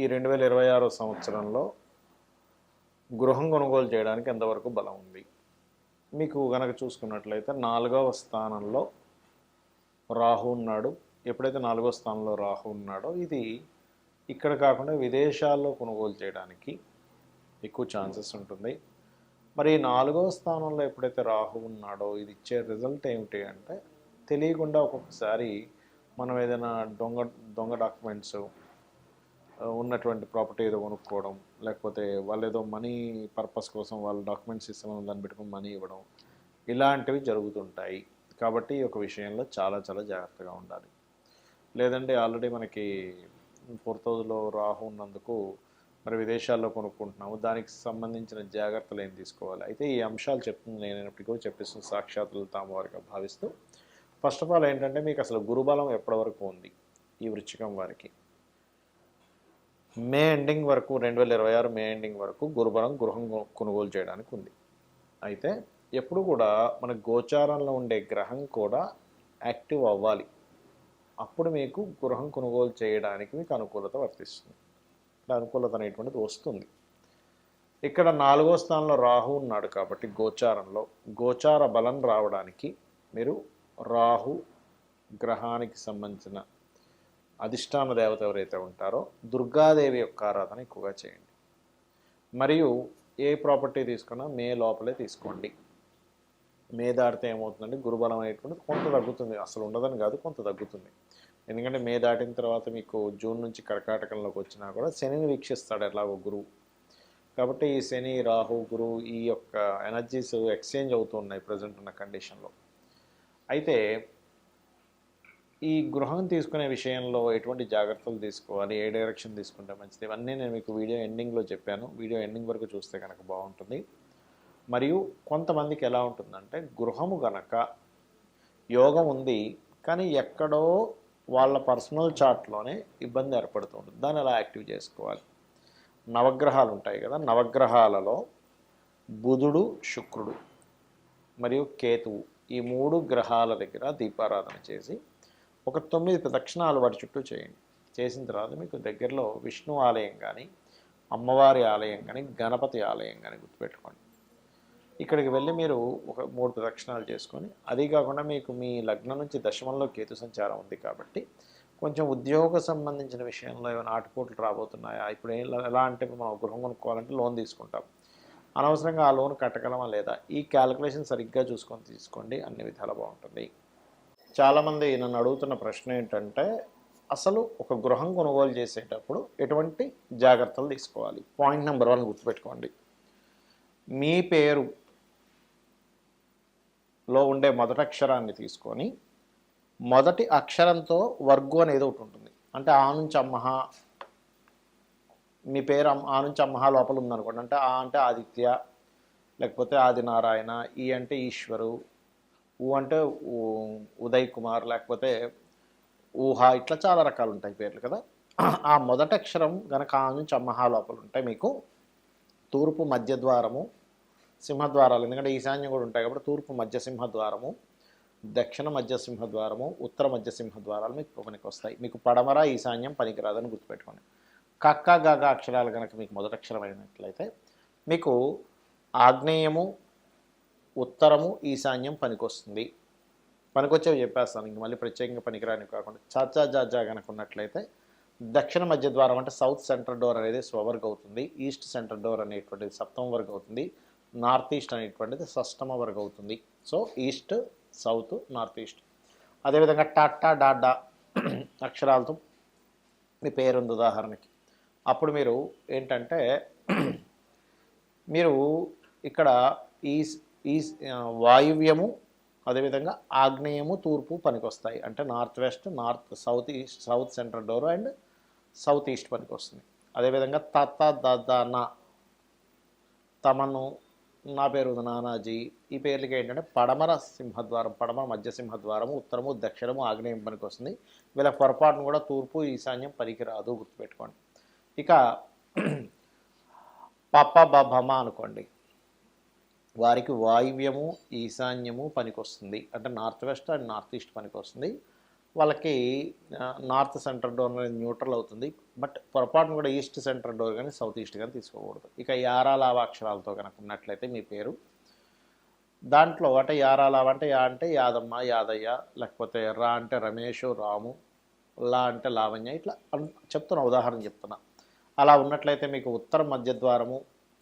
ఈ రెండు వేల ఇరవై ఆరో సంవత్సరంలో గృహం కొనుగోలు చేయడానికి ఎంతవరకు బలం ఉంది? మీకు గనక చూసుకున్నట్లయితే నాలుగవ స్థానంలో రాహు ఉన్నాడు. ఎప్పుడైతే నాలుగవ స్థానంలో రాహు ఉన్నాడో ఇది ఇక్కడ కాకుండా విదేశాల్లో కొనుగోలు చేయడానికి ఎక్కువ ఛాన్సెస్ ఉంటుంది. మరి నాలుగవ స్థానంలో ఎప్పుడైతే రాహు ఉన్నాడో ఇది ఇచ్చే రిజల్ట్ ఏమిటి అంటే తెలియకుండా ఒక్కొక్కసారి మనం ఏదైనా దొంగ దొంగ డాక్యుమెంట్స్ ఉన్నటువంటి ప్రాపర్టీ ఏదో కొనుక్కోవడం లేకపోతే వాళ్ళు ఏదో మనీ పర్పస్ కోసం వాళ్ళ డాక్యుమెంట్స్ ఇస్తామని దాన్ని పెట్టుకుని మనీ ఇవ్వడం ఇలాంటివి జరుగుతుంటాయి. కాబట్టి ఈ యొక్క విషయంలో చాలా చాలా జాగ్రత్తగా ఉండాలి. లేదంటే ఆల్రెడీ మనకి ఫోర్త్ థౌజండ్లో రాహు ఉన్నందుకు మరి విదేశాల్లో కొనుక్కుంటున్నాము. దానికి సంబంధించిన జాగ్రత్తలు ఏం తీసుకోవాలి? అయితే ఈ అంశాలు చెప్తుంది నేనైనప్పటికీ చెప్పిస్తున్న సాక్షాత్తులు తాము వారిగా భావిస్తూ ఫస్ట్ ఆఫ్ ఆల్ ఏంటంటే మీకు అసలు గురుబలం ఎప్పటి వరకు ఉంది? ఈ వృచ్చికం వారికి. మే ఎండింగ్ వరకు రెండు వేల ఇరవై ఆరు మే ఎండింగ్ వరకు గురుబలం గృహం కొనుగోలు చేయడానికి ఉంది. అయితే ఎప్పుడు కూడా మన గోచారంలో ఉండే గ్రహం కూడా యాక్టివ్ అవ్వాలి. అప్పుడు మీకు గృహం కొనుగోలు చేయడానికి మీకు అనుకూలత వర్తిస్తుంది. అనుకూలత అనేటువంటిది వస్తుంది. ఇక్కడ నాలుగో స్థానంలో రాహు ఉన్నాడు కాబట్టి గోచారంలో గోచార బలం రావడానికి మీరు రాహు గ్రహానికి సంబంధించిన అధిష్టాన దేవత ఎవరైతే ఉంటారో దుర్గాదేవి యొక్క ఆరాధన ఎక్కువగా చేయండి. మరియు ఏ ప్రాపర్టీ తీసుకున్నా మే లోపలే తీసుకోండి. మే దాటితే ఏమవుతుందంటే గురుబలం అనేటువంటిది కొంత తగ్గుతుంది. అసలు ఉండదని కాదు కొంత తగ్గుతుంది. ఎందుకంటే మే దాటిన తర్వాత మీకు జూన్ నుంచి కర్కాటకంలోకి వచ్చినా కూడా శనిని వీక్షిస్తాడు ఎలాగో గురువు. కాబట్టి ఈ శని రాహు గురువు ఈ యొక్క ఎనర్జీస్ ఎక్స్చేంజ్ అవుతూ ఉన్నాయి ప్రజెంట్ ఉన్న కండిషన్లో అయితే ఈ గృహం తీసుకునే విషయంలో ఎటువంటి జాగ్రత్తలు తీసుకోవాలి? ఏ డైరెక్షన్ తీసుకుంటే మంచిది? ఇవన్నీ నేను మీకు వీడియో ఎండింగ్లో చెప్పాను. వీడియో ఎండింగ్ వరకు చూస్తే కనుక బాగుంటుంది. మరియు కొంతమందికి ఎలా ఉంటుందంటే గృహము గనక యోగం ఉంది కానీ ఎక్కడో వాళ్ళ పర్సనల్ చార్ట్లోనే ఇబ్బంది ఏర్పడుతూ ఉంటుంది. దాన్ని ఎలా యాక్టివ్ చేసుకోవాలి? నవగ్రహాలు ఉంటాయి కదా నవగ్రహాలలో బుధుడు శుక్రుడు మరియు కేతువు ఈ మూడు గ్రహాల దగ్గర దీపారాధన చేసి ఒక తొమ్మిది ప్రదక్షిణాలు వాటి చుట్టూ చేయండి. చేసిన తర్వాత మీకు దగ్గరలో విష్ణు ఆలయం కానీ అమ్మవారి ఆలయం కానీ గణపతి ఆలయం కానీ గుర్తుపెట్టుకోండి. ఇక్కడికి వెళ్ళి మీరు ఒక మూడు ప్రదక్షిణాలు చేసుకొని అది కాకుండా మీకు మీ లగ్నం నుంచి దశమంలో కేతు సంచారం ఉంది కాబట్టి కొంచెం ఉద్యోగ సంబంధించిన విషయంలో ఏమైనా ఆటుపోట్లు రాబోతున్నాయా? ఇప్పుడు ఏం ఎలా అంటే మనం గృహం కొనుక్కోవాలంటే లోన్ తీసుకుంటాం. అనవసరంగా ఆ లోన్ కట్టగలమా లేదా? ఈ క్యాలిక్యులేషన్ సరిగ్గా చూసుకొని తీసుకోండి. అన్ని విధాలు బాగుంటుంది. చాలామంది నన్ను అడుగుతున్న ప్రశ్న ఏంటంటే అసలు ఒక గృహం కొనుగోలు చేసేటప్పుడు ఎటువంటి జాగ్రత్తలు తీసుకోవాలి? పాయింట్ నెంబర్ వన్ గుర్తుపెట్టుకోండి. మీ పేరు లో ఉండే మొదటి అక్షరాన్ని తీసుకొని మొదటి అక్షరంతో వర్గు అనేది ఒకటి ఉంటుంది. అంటే ఆ నుంచి అమ్మహ మీ పేరు అమ్- ఆ నుంచి అమ్మహ లోపల ఉందనుకోండి. అంటే ఆ అంటే ఆదిత్య లేకపోతే ఆదినారాయణ ఈ అంటే ఈశ్వరు ఊ అంటే ఉదయ్ కుమార్ లేకపోతే ఊహ ఇట్లా చాలా రకాలు ఉంటాయి పేర్లు కదా. ఆ మొదటి అక్షరం గనక ఆ నుంచి అమ్మహా లోపల ఉంటే మీకు. తూర్పు మధ్య ద్వారము సింహద్వారాలు. ఎందుకంటే ఈశాన్యం కూడా ఉంటాయి కాబట్టి తూర్పు మధ్య సింహద్వారము దక్షిణ మధ్య సింహద్వారము ఉత్తర మధ్య సింహద్వారాలు మీకు పనికి వస్తాయి మీకు పడమర ఈశాన్యం పనికిరాదని గుర్తుపెట్టుకోండి. కక్క గగ అక్షరాలు కనుక మీకు మొదటి అక్షరం అయినట్లయితే మీకు ఆగ్నేయము ఉత్తరము ఈశాన్యం పనికొస్తుంది. పనికొచ్చేవి చెప్పేస్తాను. ఇంక మళ్ళీ ప్రత్యేకంగా పనికిరాని కాకుండా చాచా జాజా కనుక ఉన్నట్లయితే దక్షిణ మధ్య ద్వారం అంటే సౌత్ సెంటర్ డోర్ అనేది స్వవర్గ్ అవుతుంది. ఈస్ట్ సెంటర్ డోర్ అనేటువంటిది సప్తమ వర్గ అవుతుంది. నార్త్ ఈస్ట్ అనేటువంటిది షష్టమ వర్గ అవుతుంది. So east south north east. అదేవిధంగా టాటా డాడా అక్షరాలతో మీ పేరుంది ఉదాహరణకి. అప్పుడు మీరు ఏంటంటే మీరు ఇక్కడ ఈ ఈ వాయువ్యము అదేవిధంగా ఆగ్నేయము తూర్పు పనికొస్తాయి. అంటే north west north south east south central door and south east పనికి వస్తుంది అదేవిధంగా తత దదన తమను నా పేరు నానాజీ. ఈ పేర్లకి ఏంటంటే పడమర సింహద్వారం పడమర మధ్య సింహద్వారము ఉత్తరము దక్షిణము ఆగ్నేయం పనికి వస్తుంది వీళ్ళ పొరపాటును కూడా తూర్పు ఈశాన్యం పనికిరాదు గుర్తుపెట్టుకోండి. ఇక పప్ప బభమ అనుకోండి. వారికి వాయువ్యము ఈశాన్యము పనికొస్తుంది. అంటే north west and north east పనికొస్తుంది. వాళ్ళకి నార్త్ సెంటర్ డోర్ అనేది న్యూట్రల్ అవుతుంది. బట్ పొరపాటును కూడా ఈస్ట్ సెంటర్ డోర్ కానీ సౌత్ ఈస్ట్ కానీ తీసుకోకూడదు. ఇక యారాలావ అక్షరాలతో కనుక ఉన్నట్లయితే మీ పేరు. దాంట్లో అంటే యారాలావ అంటే యా అంటే యాదమ్మ యాదయ్య లేకపోతే రా అంటే రమేష్ రాము లా అంటే లావణ్య ఇట్లా చెప్తున్నా ఉదాహరణ చెప్తున్నా. అలా ఉన్నట్లయితే మీకు ఉత్తర మధ్య ద్వారము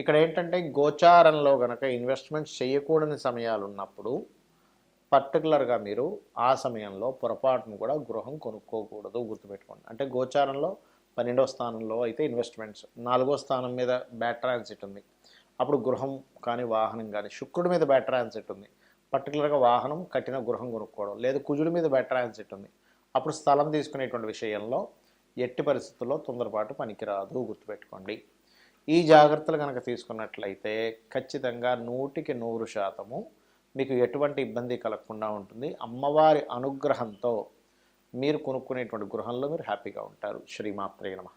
ఇక్కడ ఏంటంటే గోచారంలో గనక ఇన్వెస్ట్మెంట్స్ చేయకూడని సమయాలు ఉన్నప్పుడు పర్టికులర్గా మీరు ఆ సమయంలో పొరపాటును కూడా గృహం కొనుక్కోకూడదు గుర్తుపెట్టుకోండి. అంటే గోచారంలో పన్నెండో స్థానంలో అయితే ఇన్వెస్ట్మెంట్స్ నాలుగో స్థానం మీద బ్యాడ్ ట్రాన్సిట్ ఉంది. అప్పుడు గృహం కానీ వాహనం కానీ శుక్రుడి మీద బ్యాడ్ ట్రాన్సిట్ ఉంది. పర్టికులర్గా వాహనం కట్టిన గృహం కొనుక్కోవడం లేదు కుజుడి మీద బ్యాడ్ ట్రాన్సిట్ ఉంది. అప్పుడు స్థలం తీసుకునేటువంటి విషయంలో ఎట్టి పరిస్థితుల్లో తొందరపాటు పనికిరాదు గుర్తుపెట్టుకోండి. ఈ జాగ్రత్తలు కనుక తీసుకున్నట్లయితే ఖచ్చితంగా నూటికి నూరు శాతము మీకు ఎటువంటి ఇబ్బంది కలగకుండా ఉంటుంది. అమ్మవారి అనుగ్రహంతో మీరు కొనుక్కునేటువంటి గృహంలో మీరు హ్యాపీగా ఉంటారు. శ్రీమాత్రే నమః.